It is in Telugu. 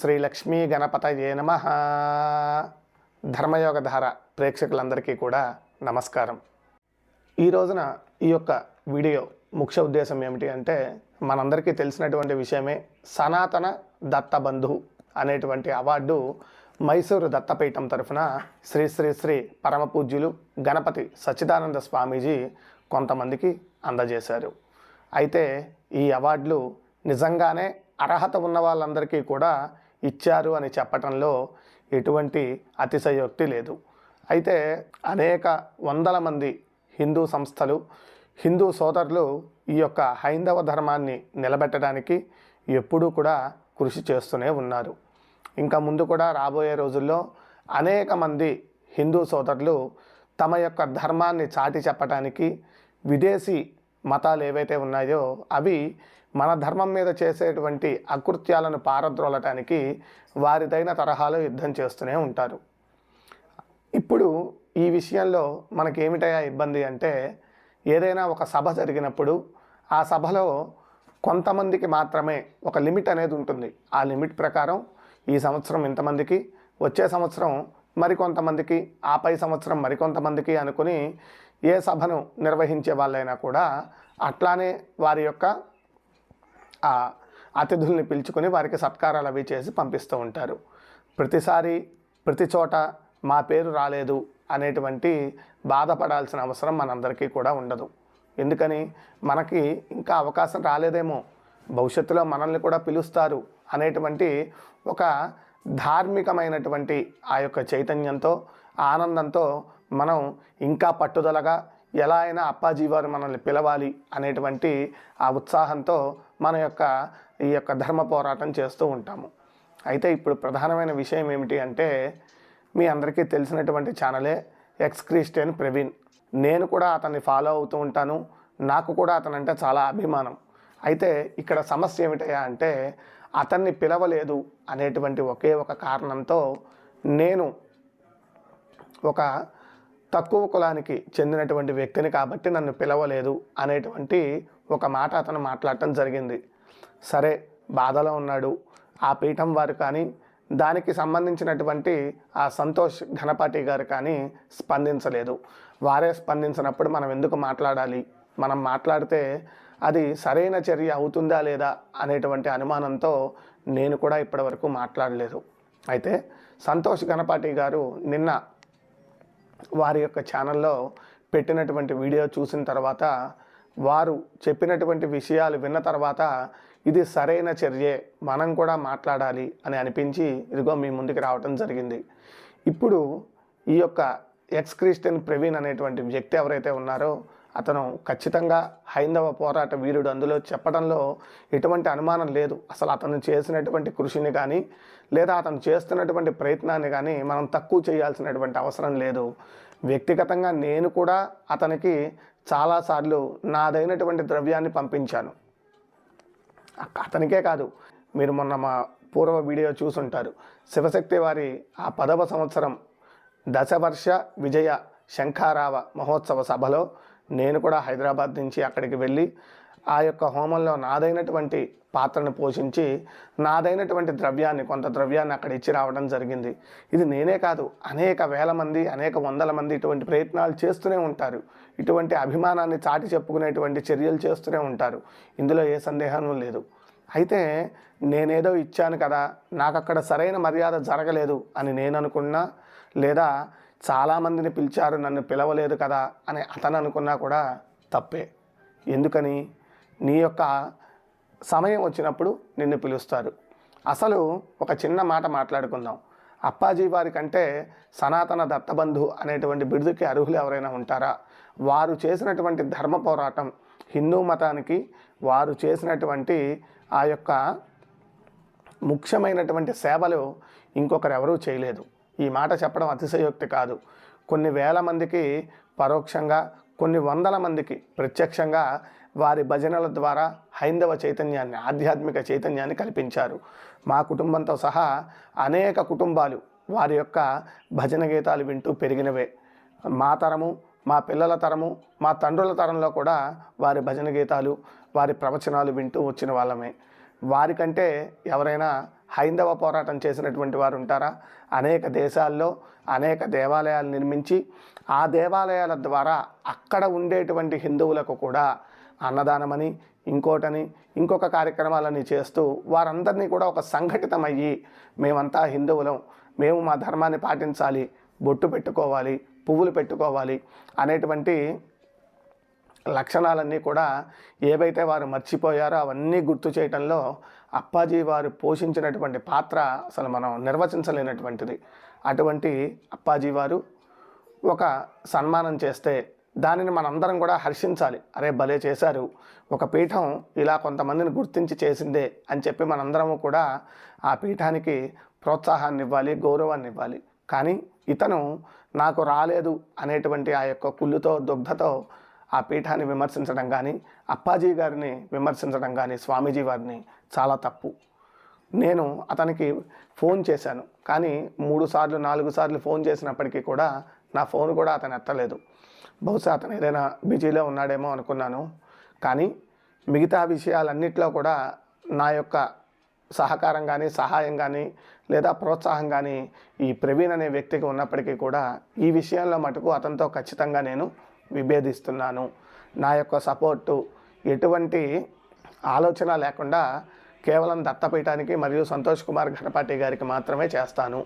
శ్రీ లక్ష్మీ గణపతయే నమ. ధర్మయోగధార ప్రేక్షకులందరికీ కూడా నమస్కారం. ఈ రోజున ఈ యొక్క వీడియో ముఖ్య ఉద్దేశం ఏమిటి అంటే మనందరికీ తెలిసినటువంటి విషయమే సనాతన దత్తబంధు అనేటువంటి అవార్డు మైసూరు దత్తపీఠం తరఫున శ్రీ శ్రీ శ్రీ పరమపూజ్యులు గణపతి సచ్చిదానంద స్వామీజీ కొంతమందికి అందజేశారు. అయితే ఈ అవార్డులు నిజంగానే అర్హత ఉన్న వాళ్ళందరికీ కూడా ఇచ్చారు అని చెప్పటంలో ఎటువంటి అతిశయోక్తి లేదు. అయితే అనేక వందల మంది హిందూ సంస్థలు హిందూ సోదరులు ఈ యొక్క హైందవ ధర్మాన్ని నిలబెట్టడానికి ఎప్పుడూ కూడా కృషి చేస్తూనే ఉన్నారు. ఇంకా ముందు కూడా రాబోయే రోజుల్లో అనేక మంది హిందూ సోదరులు తమ యొక్క ధర్మాన్ని చాటి చెప్పటానికి విదేశీ మతాలు ఏవైతే ఉన్నాయో అవి మన ధర్మం మీద చేసేటువంటి అకృత్యాలను పారద్రోలటానికి వారిదైన తరహాలో యుద్ధం చేస్తూనే ఉంటారు. ఇప్పుడు ఈ విషయంలో మనకి ఏమిటయా ఇబ్బంది అంటే ఏదైనా ఒక సభ జరిగినప్పుడు ఆ సభలో కొంతమందికి మాత్రమే ఒక లిమిట్ అనేది ఉంటుంది. ఆ లిమిట్ ప్రకారం ఈ సంవత్సరం ఇంతమందికి వచ్చే సంవత్సరం మరికొంతమందికి ఆ పై సంవత్సరం మరికొంతమందికి అనుకుని ఏ సభను నిర్వహించే వాళ్ళైనా కూడా అట్లానే వారి యొక్క ఆ అతిథుల్ని పిలుచుకొని వారికి సత్కారాలు అవి చేసి పంపిస్తూ ఉంటారు. ప్రతిసారి ప్రతి చోట మా పేరు రాలేదు అనేటువంటి బాధపడాల్సిన అవసరం మనందరికీ కూడా ఉండదు. ఎందుకని? మనకి ఇంకా అవకాశం రాలేదేమో. భవిష్యత్తులో మనల్ని కూడా పిలుస్తారు అనేటువంటి ఒక ధార్మికమైనటువంటి ఆ యొక్క చైతన్యంతో ఆనందంతో మనం ఇంకా పట్టుదలగా ఎలా అయినా అప్పాజీ వారు మనల్ని పిలవాలి అనేటువంటి ఆ ఉత్సాహంతో మన యొక్క ఈ యొక్క ధర్మ పోరాటం చేస్తూ ఉంటాము. అయితే ఇప్పుడు ప్రధానమైన విషయం ఏమిటి అంటే మీ అందరికీ తెలిసినటువంటి ఛానలే ఎక్స్ క్రిస్టియన్ ప్రవీణ్. నేను కూడా అతన్ని ఫాలో అవుతూ ఉంటాను. నాకు కూడా అతనంటే చాలా అభిమానం. అయితే ఇక్కడ సమస్య ఏమిటయా అంటే అతన్ని పిలవలేదు అనేటువంటి ఒకే ఒక కారణంతో నేను ఒక తక్కువ కులానికి చెందినటువంటి వ్యక్తిని కాబట్టి నన్ను పిలవలేదు అనేటువంటి ఒక మాట అతను మాట్లాడటం జరిగింది. సరే బాధలో ఉన్నాడు. ఆ పీఠం వారు కానీ దానికి సంబంధించినటువంటి ఆ సంతోష్ ఘనపాటి గారు కానీ స్పందించలేదు. వారే స్పందించినప్పుడు మనం ఎందుకు మాట్లాడాలి? మనం మాట్లాడితే అది సరైన చర్య అవుతుందా లేదా అనేటువంటి అనుమానంతో నేను కూడా ఇప్పటివరకు మాట్లాడలేదు. అయితే సంతోష్ గణపాటి గారు నిన్న వారి యొక్క ఛానల్లో పెట్టినటువంటి వీడియో చూసిన తర్వాత వారు చెప్పినటువంటి విషయాలు విన్న తర్వాత ఇది సరైన చర్యే మనం కూడా మాట్లాడాలి అని అనిపించి ఇదిగో మీ ముందుకు రావటం జరిగింది. ఇప్పుడు ఈ యొక్క ఎక్స్ క్రిస్టియన్ ప్రవీణ్ అనేటువంటి వ్యక్తి ఎవరైతే ఉన్నారో అతను ఖచ్చితంగా హైందవ పోరాట వీరుడు. అందులో చెప్పడంలో ఎటువంటి అనుమానం లేదు. అసలు అతను చేసినటువంటి కృషిని కానీ లేదా అతను చేస్తున్నటువంటి ప్రయత్నాన్ని కానీ మనం తక్కువ చేయాల్సినటువంటి అవసరం లేదు. వ్యక్తిగతంగా నేను కూడా అతనికి చాలాసార్లు నాదైనటువంటి ద్రవ్యాన్ని పంపించాను. అతనికే కాదు మీరు మొన్న మా పూర్వ వీడియో చూసుంటారు. శివశక్తి వారి ఆ పదవ సంవత్సరం దశవర్ష విజయ శంఖారావ మహోత్సవ సభలో నేను కూడా హైదరాబాద్ నుంచి అక్కడికి వెళ్ళి ఆ యొక్క హోమంలో నాదైనటువంటి పాత్రను పోషించి నాదైనటువంటి ద్రవ్యాన్ని కొంత ద్రవ్యాన్ని అక్కడ ఇచ్చి రావడం జరిగింది. ఇది నేనే కాదు అనేక వేల మంది అనేక వందల మంది ఇటువంటి ప్రయత్నాలు చేస్తూనే ఉంటారు. ఇటువంటి అభిమానాన్ని చాటి చెప్పుకునేటువంటి చర్యలు చేస్తూనే ఉంటారు. ఇందులో ఏ సందేహం లేదు. అయితే నేనేదో ఇచ్చాను కదా నాకు అక్కడ సరైన మర్యాద జరగలేదు అని నేను అనుకున్నా లేదా చాలామందిని పిలిచారు నన్ను పిలవలేదు కదా అని అతను అనుకున్నా కూడా తప్పే. ఎందుకని? నీ యొక్క సమయం వచ్చినప్పుడు నిన్ను పిలుస్తారు. అసలు ఒక చిన్న మాట మాట్లాడుకుందాం. అప్పాజీ వారి కంటే సనాతన దత్తబంధు అనేటువంటి బిరుదుకి అర్హులు ఎవరైనా ఉంటారా? వారు చేసినటువంటి ధర్మ పోరాటం హిందూ మతానికి వారు చేసినటువంటి ఆ యొక్క ముఖ్యమైనటువంటి సేవలు ఇంకొకరు ఎవరూ చేయలేదు. ఈ మాట చెప్పడం అతిశయోక్తి కాదు. కొన్ని వేల మందికి పరోక్షంగా కొన్ని వందల మందికి ప్రత్యక్షంగా వారి భజనల ద్వారా హైందవ చైతన్యాన్ని ఆధ్యాత్మిక చైతన్యాన్ని కల్పించారు. మా కుటుంబంతో సహా అనేక కుటుంబాలు వారి యొక్క భజన గీతాలు వింటూ పెరిగినవే. మా తరము మా పిల్లల తరము మా తండ్రుల తరంలో కూడా వారి భజన గీతాలు వారి ప్రవచనాలు వింటూ వచ్చిన వాళ్ళమే. వారికంటే ఎవరైనా హైందవ పోరాటం చేసినటువంటి వారు ఉంటారా? అనేక దేశాల్లో అనేక దేవాలయాలు నిర్మించి ఆ దేవాలయాల ద్వారా అక్కడ ఉండేటువంటి హిందువులకు కూడా అన్నదానమని ఇంకోటని ఇంకొక కార్యక్రమాలని చేస్తూ వారందరినీ కూడా ఒక సంఘటితమయ్యి మేమంతా హిందువులం మేము మా ధర్మాన్ని పాటించాలి బొట్టు పెట్టుకోవాలి పువ్వులు పెట్టుకోవాలి అనేటువంటి లక్షణాలన్నీ కూడా ఏవైతే వారు మర్చిపోయారో అవన్నీ గుర్తు చేయటంలో అప్పాజీ వారు పోషించినటువంటి పాత్ర అసలు మనం నిర్వచించలేనటువంటిది. అటువంటి అప్పాజీ వారు ఒక సన్మానం చేస్తే దానిని మనందరం కూడా హర్షించాలి. అరే భలే చేశారు. ఒక పీఠం ఇలా కొంతమందిని గుర్తించి చేసిందే అని చెప్పి మనందరము కూడా ఆ పీఠానికి ప్రోత్సాహాన్ని ఇవ్వాలి గౌరవాన్ని ఇవ్వాలి. కానీ ఇతను నాకు రాలేదు అనేటువంటి ఆ యొక్క కుళ్ళుతో దుగ్ధతో ఆ పీఠాన్ని విమర్శించడం కానీ అప్పాజీ గారిని విమర్శించడం కానీ స్వామీజీ వారిని చాలా తప్పు. నేను అతనికి ఫోన్ చేశాను. కానీ మూడు సార్లు నాలుగు సార్లు ఫోన్ చేసినప్పటికీ కూడా నా ఫోన్ కూడా అతను ఎత్తలేదు. బహుశా అతను ఏదైనా బిజీలో ఉన్నాడేమో అనుకున్నాను. కానీ మిగతా విషయాలన్నిట్లో కూడా నా యొక్క సహకారం కానీ సహాయం కానీ లేదా ప్రోత్సాహం కానీ ఈ ప్రవీణ్ అనే వ్యక్తికి ఉన్నప్పటికీ కూడా ఈ విషయంలో మటుకు అతనితో ఖచ్చితంగా నేను విభేదిస్తున్నాను. నా యొక్క సపోర్టు ఎటువంటి ఆలోచన లేకుండా కేవలం దత్తపీఠానికి మరియు సంతోష్ కుమార్ ఘటపాటి గారికి మాత్రమే చేస్తాను.